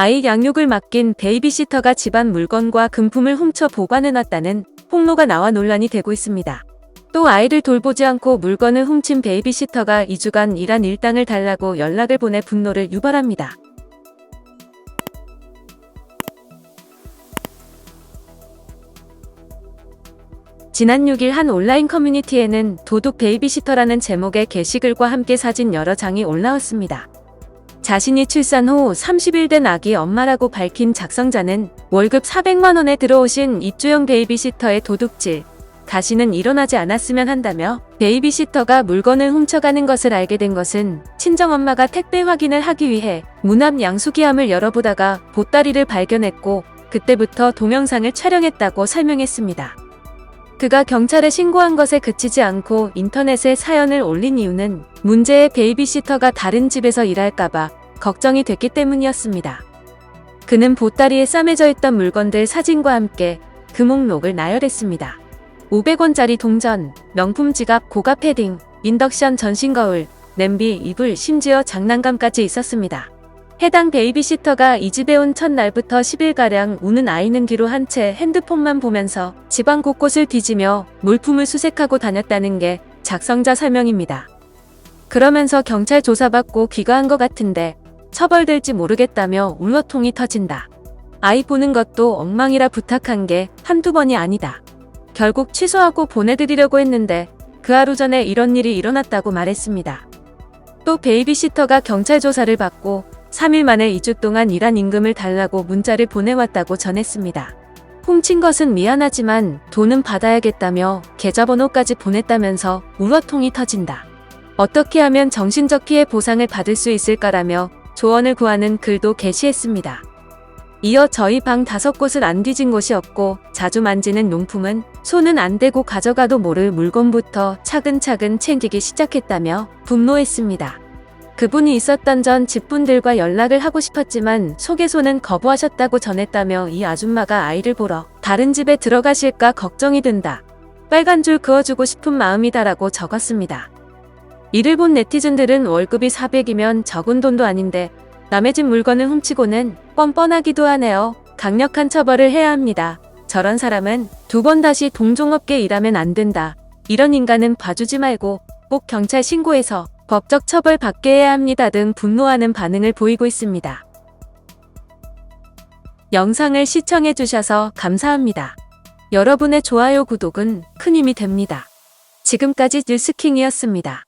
아이 양육을 맡긴 베이비시터가 집안 물건과 금품을 훔쳐 보관해놨다는 폭로가 나와 논란이 되고 있습니다. 또 아이를 돌보지 않고 물건을 훔친 베이비시터가 2주간 일한 일당을 달라고 연락을 보내 분노를 유발합니다. 지난 6일 한 온라인 커뮤니티에는 도둑 베이비시터라는 제목의 게시글과 함께 사진 여러 장이 올라왔습니다. 자신이 출산 후 30일 된 아기 엄마라고 밝힌 작성자는 월급 400만원에 들어오신 입주형 베이비시터의 도둑질, 다시는 일어나지 않았으면 한다며 베이비시터가 물건을 훔쳐가는 것을 알게 된 것은 친정엄마가 택배 확인을 하기 위해 문 앞 양수기함을 열어보다가 보따리를 발견했고 그때부터 동영상을 촬영했다고 설명했습니다. 그가 경찰에 신고한 것에 그치지 않고 인터넷에 사연을 올린 이유는 문제의 베이비시터가 다른 집에서 일할까봐 걱정이 됐기 때문이었습니다. 그는 보따리에 싸매져 있던 물건들 사진과 함께 그 목록을 나열했습니다. 500원짜리 동전, 명품 지갑, 고가 패딩, 인덕션 전신 거울, 냄비, 이불, 심지어 장난감까지 있었습니다. 해당 베이비시터가 이 집에 온 첫날부터 10일가량 우는 아이는 뒤로 한 채 핸드폰만 보면서 집안 곳곳을 뒤지며 물품을 수색하고 다녔다는 게 작성자 설명입니다. 그러면서 경찰 조사받고 귀가한 것 같은데 처벌될지 모르겠다며 울어통이 터진다. 아이 보는 것도 엉망이라 부탁한 게 한두 번이 아니다. 결국 취소하고 보내드리려고 했는데 그 하루 전에 이런 일이 일어났다고 말했습니다. 또 베이비시터가 경찰 조사를 받고 3일 만에 2주 동안 일한 임금을 달라고 문자를 보내왔다고 전했습니다. 훔친 것은 미안하지만 돈은 받아야겠다며 계좌번호까지 보냈다면서 울어통이 터진다. 어떻게 하면 정신적 피해 보상을 받을 수 있을까라며 조언을 구하는 글도 게시했습니다. 이어 저희 방 다섯 곳을 안 뒤진 곳이 없고 자주 만지는 용품은 손은 안 대고 가져가도 모를 물건부터 차근차근 챙기기 시작했다며 분노했습니다. 그분이 있었던 전 집분들과 연락을 하고 싶었지만 소개소는 거부하셨다고 전했다며 이 아줌마가 아이를 보러 다른 집에 들어가실까 걱정이 든다. 빨간 줄 그어주고 싶은 마음이다라고 적었습니다. 이를 본 네티즌들은 월급이 400이면 적은 돈도 아닌데 남의 집 물건을 훔치고는 뻔뻔하기도 하네요. 강력한 처벌을 해야 합니다. 저런 사람은 두 번 다시 동종업계 일하면 안 된다. 이런 인간은 봐주지 말고 꼭 경찰 신고해서 법적 처벌 받게 해야 합니다 등 분노하는 반응을 보이고 있습니다. 영상을 시청해 주셔서 감사합니다. 여러분의 좋아요, 구독은 큰 힘이 됩니다. 지금까지 뉴스킹이었습니다.